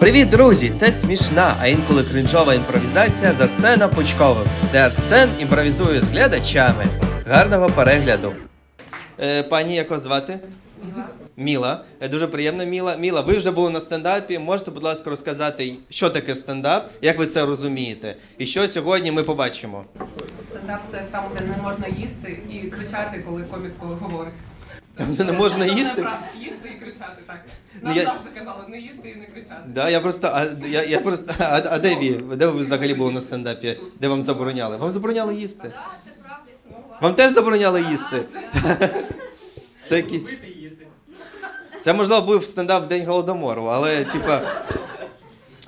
Привіт, друзі! Це смішна, а інколи кринжова імпровізація з Арсеном Пучковим, де Арсен імпровізує з глядачами. Гарного перегляду. Е, пані, як вас звати? Міла. Е, Дуже приємно, Міла. Міла, ви вже були на стендапі. Можете, будь ласка, розказати, що таке стендап, як ви це розумієте? І що сьогодні ми побачимо? Стендап це там, де не можна їсти і кричати, коли комік говорить. Там, де не можна їсти? Їсти і кричати, так. Ну, Нам я- завжди казали, не їсти і не кричати. Да, я просто, а, я, я просто, а, а де ви? Де ви взагалі були на стендапі? Де вам забороняли? Вам забороняли їсти? Так, це правда, існувала. Вам теж забороняли їсти? Це якийсь. Це можливо був стендап в день голодомору, але типа.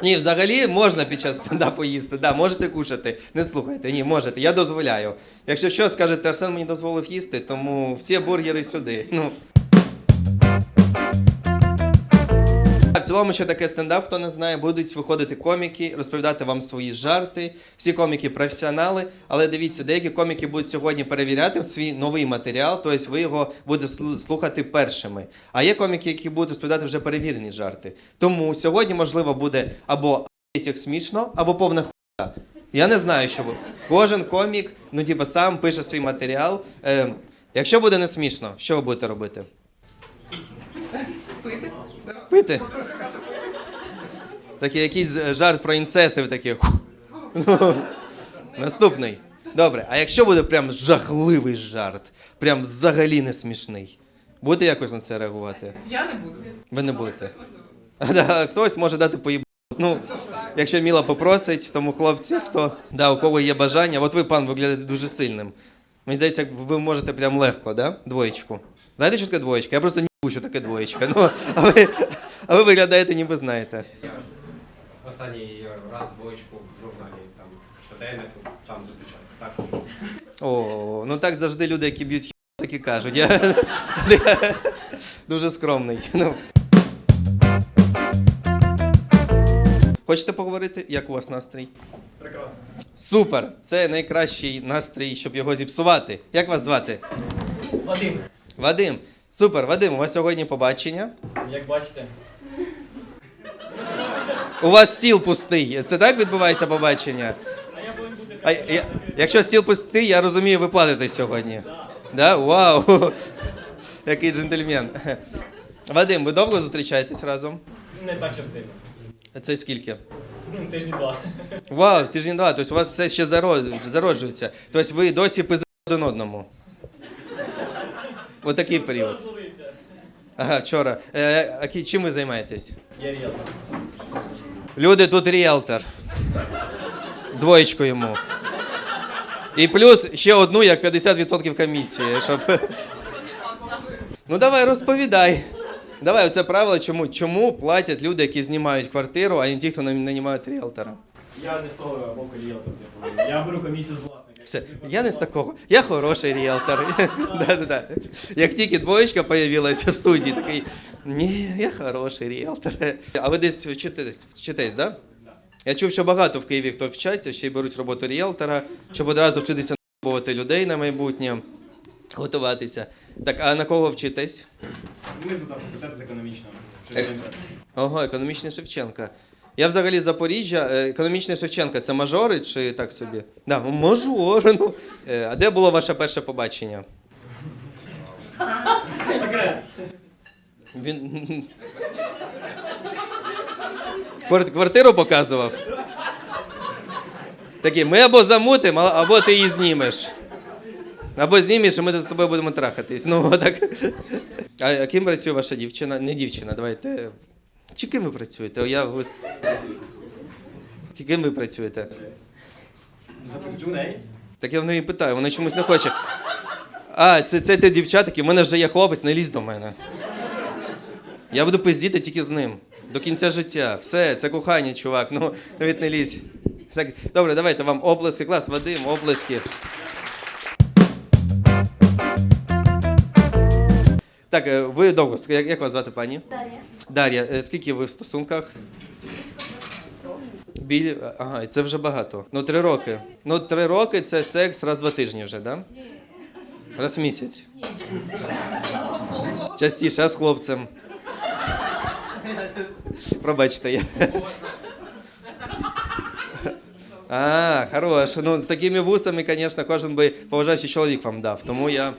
Ні, взагалі можна під час стендапу їсти. Да, можете кушати. Не слухайте, ні, можете. Я дозволяю. Якщо що, скажете, Арсен мені дозволив їсти, тому всі бургери сюди. Ну. В цілому, що таке стендап, хто не знає, будуть виходити коміки, розповідати вам свої жарти. Всі коміки професіонали, але дивіться, деякі коміки будуть сьогодні перевіряти свій новий матеріал, тобто ви його будете слухати першими. А є коміки, які будуть розповідати вже перевірені жарти. Тому сьогодні, можливо, буде або як смішно, або повна хуйня. Я не знаю, що буде. Кожен комік, ну типа сам пише свій матеріал. Е, якщо буде не смішно, що ви будете робити? Пити. Пити? Такий якийсь е, жарт про інцест, і ви такі. Ну, Наступний. Добре, а якщо буде прям жахливий жарт, прям взагалі не смішний, будете якось на це реагувати? Я не буду. Ви не будете. А, Хтось може дати поїб... Ну, якщо Міла попросить, тому хлопці, хто да, у кого є бажання, от ви, пан, виглядаєте дуже сильним. Мені здається, ви можете прям легко, да? Двоєчку. Знаєте, що таке двоєчка? Я просто не знаю, що таке двоєчка. Ну, а ви, а ви виглядаєте, ніби знаєте. Останній раз двоєчку в журналі там щоденнику там зустрічав. Так. О, ну так завжди люди, які б'ють хі, так і кажуть. Я, я дуже скромний. Ну. Хочете поговорити, як у вас настрій? Прекрасно. Супер! Це найкращий настрій, щоб його зіпсувати. Як вас звати? Вадим, Вадим. Супер, Вадим, у вас сьогодні побачення. як бачите, У вас стіл пустий. Це так відбувається побачення? а я якщо стіл пустий, я розумію, ви платите сьогодні. Да? Вау! Який джентльмен. Вадим, ви довго зустрічаєтесь разом? не так, що сильно. Це скільки? Ну, тижні два. Вау, тиждень два. Тобто у вас все ще зароджується. Тобто ви досі пиздаєте один одному. Ось такий період. Ага, вчора. Е, а чим ви займаєтесь? Я ріелтор. Люди, тут ріелтор. Двоєчку йому. І плюс ще одну, як 50% комісії, щоб. Ну давай, розповідай. Давай, оце правило, чому, чому платять люди, які знімають квартиру, а не ті, хто нанімають ріелтора. Я не з того боку ріелтор. типу. Я беру комісію з власника. Все, я не з такого. Я хороший ріелтор. Да-да-да. Як тільки двоєчка появилася в студії, такий, ні, я хороший ріелтор. А ви десь вчитесь, вчитесь, да? Я чув, що багато в Києві хто вчаться, ще й беруть роботу ріелтора, щоб одразу вчитися набувати людей на майбутнє, готуватися. Так, а на кого вчитесь? Ми задав факультет з економічного. Е. Ого, економічний Шевченка. Я взагалі з Запоріжжя. Е, Економічний Шевченка це мажори чи так собі? Да, мажори. Ну. Е, А де було ваше перше побачення? Секрет. Він. Квар- Квартиру показував. Такі, ми або замутимо, або ти її знімеш. Або знімеш, і ми тут з тобою будемо трахатись. Ну, так. А а ким працює ваша дівчина? Не дівчина, давайте. Чи ким ви працюєте? Я... ви- Ким ви працюєте? Так я в неї питаю, вона чомусь не хоче. А, це, це ти дівчата, в мене вже є хлопець, не лізь до мене. Я буду пиздіти тільки з ним. До кінця життя. Все, це кохання, чувак. Ну, навіть не лізь. Так, добре, давайте вам оплески. Клас, Вадим, оплески. Так, е, ви довго, як, як вас звати пані? Дар'я. Дар'я, е, скільки ви в стосунках? Біль... Ага, і це вже багато. Ну, три роки. Ну, три роки це секс раз два тижні вже, так? Да? Раз в місяць. Частіше, з хлопцем. Пробачте, я. А, хорош. Ну, з такими вусами, звісно, кожен би поважаючий чоловік вам дав. Тому я.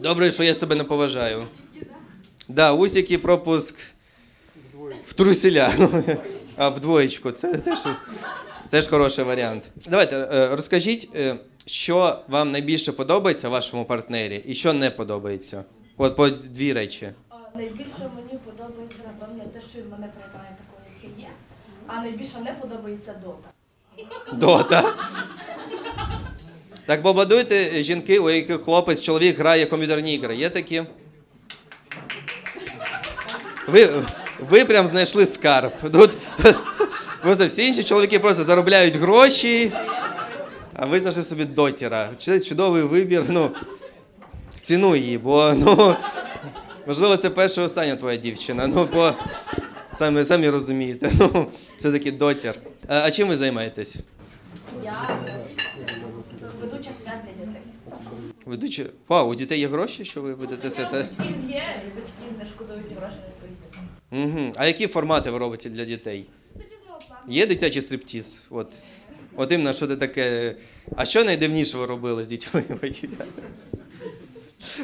Добре, що я себе не поважаю. Да, усики пропуск в труселя. А в двоєчку. Це теж, теж хороший варіант. Давайте е, розкажіть, е, що вам найбільше подобається в вашому партнері і що не подобається. От по дві речі. Найбільше мені подобається, напевно, те, що він мене приймає такою, як є. А найбільше не подобається дота. Дота. Так побудуйте жінки, у яких хлопець, чоловік грає в комп'ютерні ігри. Є такі? Ви, ви прям знайшли скарб. Тут, просто всі інші чоловіки просто заробляють гроші, а ви знайшли собі дотіра. Це чудовий вибір. Ну, цінуй її, бо ну, можливо, це перша і остання твоя дівчина. Ну, бо самі, самі розумієте. Ну, все-таки дотір. А, а чим ви займаєтесь? Я ведуча свят для дітей. Ведучи. Вау, у дітей є гроші, що ви ведете У свята? батьків є, і батьки не шкодують грошей на свої. Угу. А які формати ви робите для дітей? Є дитячий стриптіз? От. От іменно, що це таке. А що найдивніше ви робили з дітьми?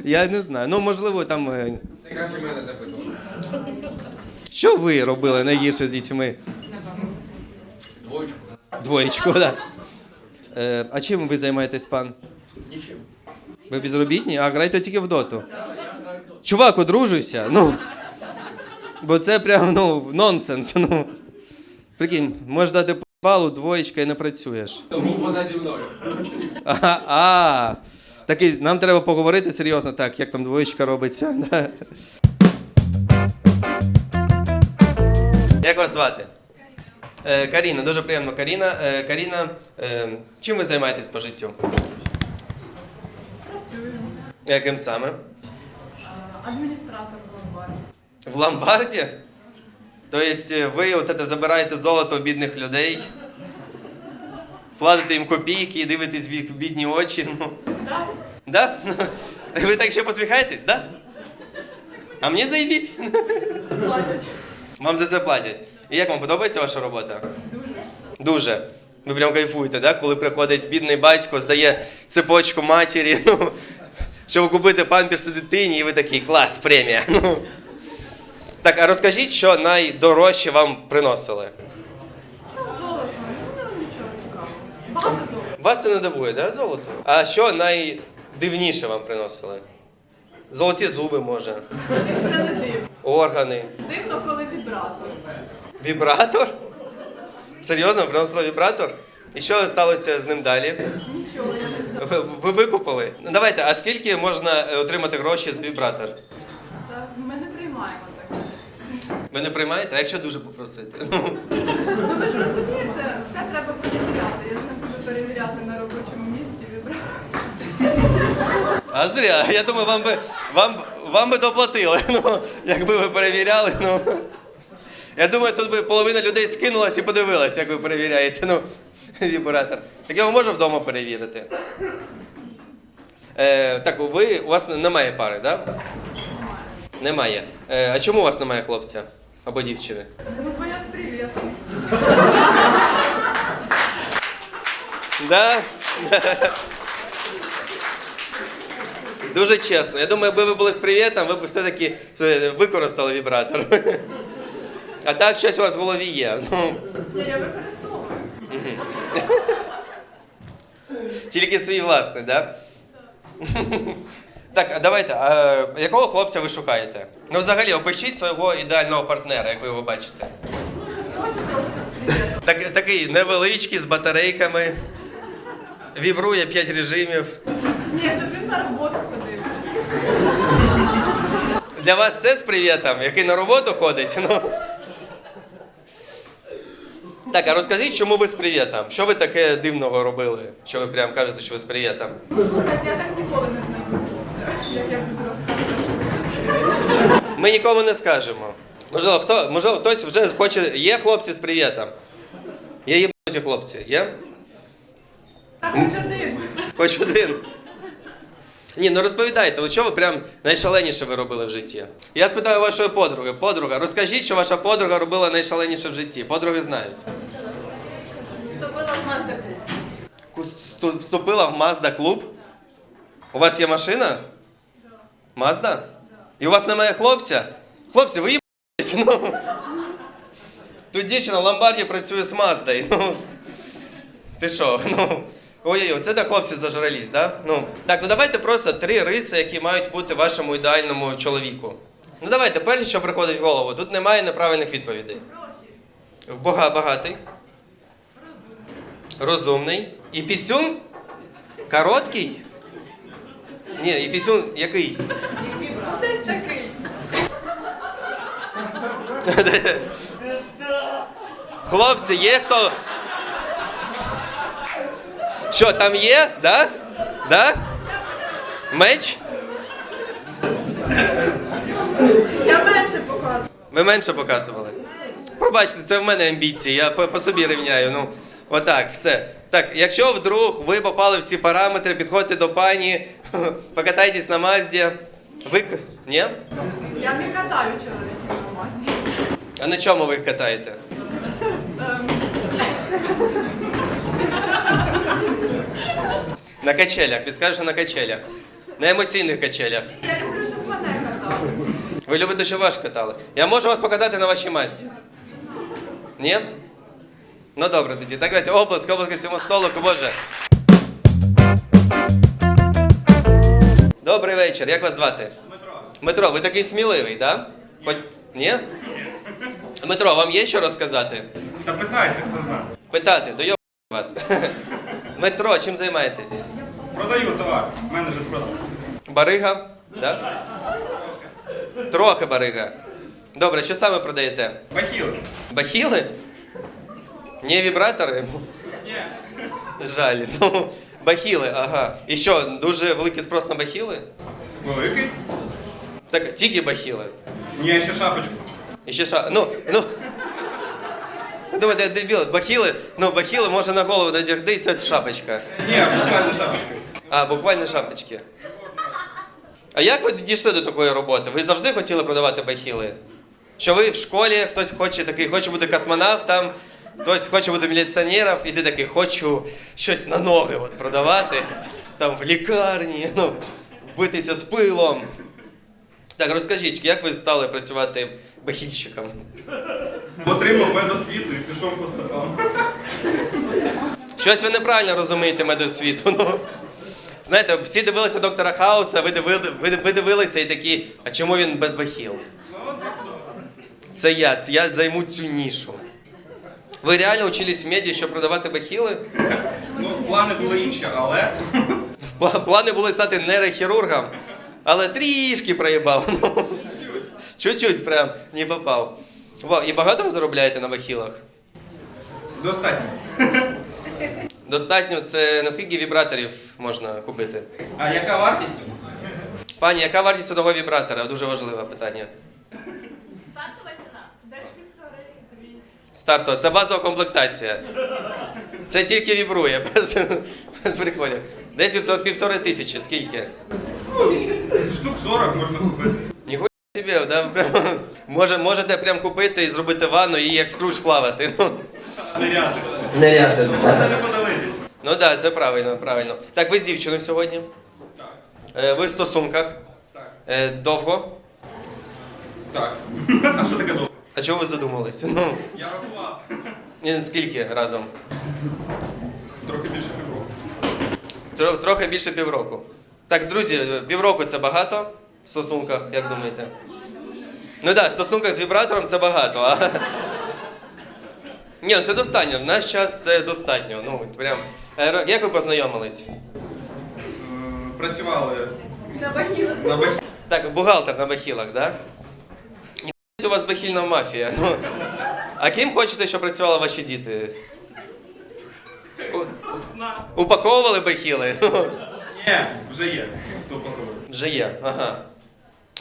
Я не знаю. Ну, можливо, там. е, Це краще мене запитувати. Що ви робили найгірше з дітьми? Двоєчку. Двоєчку, так. Да. Е, а чим ви займаєтесь, пан? Нічим. Ви безробітні? А граєте тільки в доту. Чувак, одружуйся. Ну. Бо це прям ну, нонсенс. Ну. Прикинь, можеш дати балу, двоєчка і не працюєш. Тому вона зі мною. А, а, такий, нам треба поговорити серйозно, так, як там двоєчка робиться. Да. Як вас звати? Е, Каріна, дуже приємно, Каріна. Е, Каріна, е, чим ви займаєтесь по життю? Працюю. Яким саме? Адміністратор в ломбарді. В ломбарді? Тобто ви от це забираєте золото у бідних людей, платите їм копійки і дивитесь в їх бідні очі. Ну. Так? Да? Ви так ще посміхаєтесь, да? А мені заїбісь. Вам за це платять. І як вам подобається ваша робота? Дуже. Дуже. Ви прям кайфуєте, да? коли приходить бідний батько, здає цепочку матері, ну, щоб купити памперси дитині, і ви такий клас, премія. Ну. Так, а розкажіть, що найдорожче вам приносили? Золото. Ну, нічого цікавого. Багато золота. Вас це не дивує, да, золото? А що найдивніше вам приносили? Золоті зуби, може, Це не дивно. органи. Дивно, коли вібратор. Вібратор? Серйозно, приносили вібратор? І що сталося з ним далі? Нічого. Ви, ви викупили? Ну давайте, а скільки можна е, отримати гроші за вібратор? Та ми не приймаємо таке. Ви не приймаєте? А якщо дуже попросити? Ну, Ну ви ж розумієте, все треба перевіряти. Я ж не буду перевіряти на робочому місці вібратор. А зря. Я думаю, вам би вам, вам би доплатили, ну, якби ви перевіряли. Ну. Я думаю, тут би половина людей скинулась і подивилась, як ви перевіряєте ну, вібратор. Так його можу вдома перевірити. Е, так, ви, у вас немає пари, так? Да? Немає. Е, а чому у вас немає хлопця або дівчини? Ну, бо я з привітом. Да? Дуже чесно. Я думаю, якби ви були з привітом, ви б все-таки е, використали вібратор. А так щось у вас в голові є. Ну, я використовую. тільки свій власний, так? Да? Так, а давайте, а якого хлопця ви шукаєте? Ну, взагалі, опишіть свого ідеального партнера, як ви його бачите. Так, такий невеличкий, з батарейками, вібрує 5 режимів. Ні, щоб він на роботу ходив. Для вас це з привітом, який на роботу ходить. Ну. Так, а розкажіть, чому ви з привітом? Що ви таке дивного робили? Що ви прям кажете, що ви з привітом? Так я так ніколи не знайду хлопця, як я буду розказувати. Ми нікому не скажемо. Можливо, хто, можливо, хтось вже хоче. Є хлопці з привітом? Є їбнуті хлопці, є? Хоч один. Хоч один. Ні, ну розповідайте, от що ви прям найшаленіше ви робили в житті? Я спитаю вашої подруги. Подруга, розкажіть, що ваша подруга робила найшаленіше в житті. Подруги знають. Вступила в Mazda Club. Вступила в Mazda клуб. У вас є машина? Мазда? І у вас немає хлопця? Хлопці, ви їбаєтесь, ну. Тут дівчина в ломбарді працює з Маздою. Ну. Ти що? Ну. Ой-ой, це так хлопці зажрались, да? Ну. Так, ну давайте просто три риси, які мають бути вашому ідеальному чоловіку. Ну давайте, перше, що приходить в голову, тут немає неправильних відповідей. Бога, багатий. Розумний. І пісюн? Короткий? Ні, і пісюн який? Ну, десь такий. Хлопці, є хто? Що, там є? Да? Да? Меч? Я менше показую. Ви менше показували. Пробачте, це в мене амбіції, я по, по собі рівняю. Ну, отак, все. Так, якщо вдруг ви попали в ці параметри, підходьте до пані, покатайтесь на Мазді. Ви. Ні? Я не катаю масі. А на чому ви їх катаєте? На качелях, підскажу, що на качелях. На емоційних качелях. Я люблю, щоб мене катали. Ви любите, щоб вас катали. Я можу вас покатати на вашій масті. Ні? Ну добре тоді. Так давайте область, область цьому столику, боже. Добрий вечір. Як вас звати? Дмитро. Дмитро, ви такий сміливий, так? Да? Хоч... Ні? Дмитро, вам є що розказати? Та питайте, хто знає. Питати, дойоб вас. Дмитро, чим займаєтесь? Продаю товар, менеджер з продажу. Барига? Да? Трохи барига. Добре, що саме продаєте? Бахіл. Бахіли? Не вібратори? Ні. Жаль. Ну, бахіли, ага. І що, дуже великий спрос на бахіли? Великий? Так, тільки бахіли. Ні, ще шапочку. І ще ша. Ну, ну. Ви думаєте, я дебіл, бахіли, ну бахіли може на голову надягти, і це шапочка. Ні, буквально шапочка. А, буквально шапочки. А як ви дійшли до такої роботи? Ви завжди хотіли продавати бахіли? Що ви в школі, хтось хоче такий, хоче бути космонавтом, хтось хоче бути міліціонером, і ти такий, хочу щось на ноги от продавати, там в лікарні, ну, битися з пилом. Так, розкажіть, як ви стали працювати бахільщиком? Отримав медосвіту і пішов по стопам. Щось ви неправильно розумієте медосвіту. Ну. Знаєте, всі дивилися доктора Хауса, ви, дивили, ви, ви дивилися і такі, а чому він без бахіл? Це я, це я займу цю нішу. Ви реально учились в меді, щоб продавати бахіли? Ну, плани були інші, але Пла- Плани були стати нейрохірургом, але трішки проїбав. Ну, чуть-чуть прям не попав. Во, і багато ви заробляєте на бахілах? достатньо. Достатньо це наскільки вібраторів можна купити? А яка вартість? Пані, яка вартість одного вібратора? Дуже важливе питання. Стартова ціна. Десь півтори-дві. Стартова, це базова комплектація. Це тільки вібрує, без, без приколів. Десь півтори, півтори тисячі, скільки? Штук 40 можна купити. Собі, да? прям, може, можете прям купити і зробити ванну і як скруч плавати. Ну, Неряти. не Можна не подивитись. Ну так, да, це правильно, правильно. Так, ви з дівчиною сьогодні? Так. Е, Ви в стосунках? Так. Е, Довго? Так. А що таке довго? А чого ви задумались? Ну, Я рахував. і скільки разом? Трохи більше півроку. Тро- Трохи більше півроку. Так, друзі, півроку це багато в стосунках, як думаєте? Ну так, да, в стосунках з вібратором це багато, а. Ні, ну це достатньо. В наш час це достатньо. Ну, прям. Е, Як ви познайомились? Працювали На бахілах. на бахі. Так, бухгалтер на бахілах, так? Да? У вас бахільна мафія. Ну, а ким хочете, щоб працювали ваші діти? Упаковували бахіли? Ні, вже є. Вже є, ага.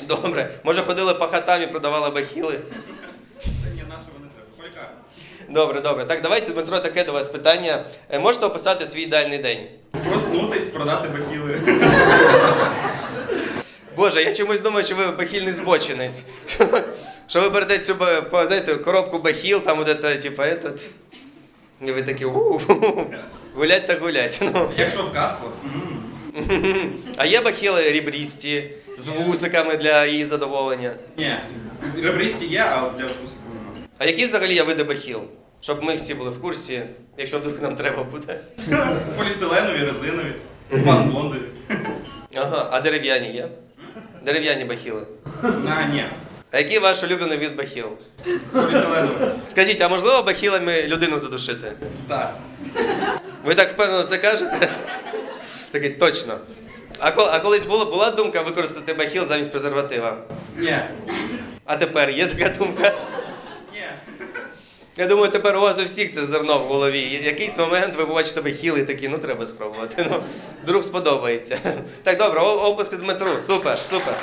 Добре. Може ходили по хатам і продавали бахіли? Ні, нашого не треба. Полікарня. Добре, добре. Так, давайте, Дмитро, таке до вас питання. Е, Можете описати свій ідеальний день? Проснутись, продати бахіли. Боже, я чомусь думаю, що ви бахільний збочинець. Що ви- Що ви берете цю ба- по- знаєте, коробку бахіл, там будете, типу, этот. І ви такі у гулять та гулять. Ну. Якщо в капсулах, м, А є бахіли рібрісті з вусиками для її задоволення. ні. Ребристі є, а для вкусу. м. А які взагалі є види бахіл? Щоб ми всі були в курсі, якщо вдруг нам треба буде. Поліетиленові, резинові, спанбондові. Ага, а дерев'яні є? Дерев'яні бахіли. А, ні. А який ваш улюблений від бахіл? Поліетиленові. Скажіть, а можливо бахілами людину задушити? Так. Ви так впевнено це кажете? Такий точно. А, кол- а колись була, була думка використати бахіл замість презерватива? Ні. А тепер є така думка? Ні. Я думаю, тепер у вас у всіх це зерно в голові. І Якийсь момент ви побачите бахіл і такі, ну треба спробувати. Ну, друг сподобається. Так, добре, о- оплески Дмитру. Супер, супер.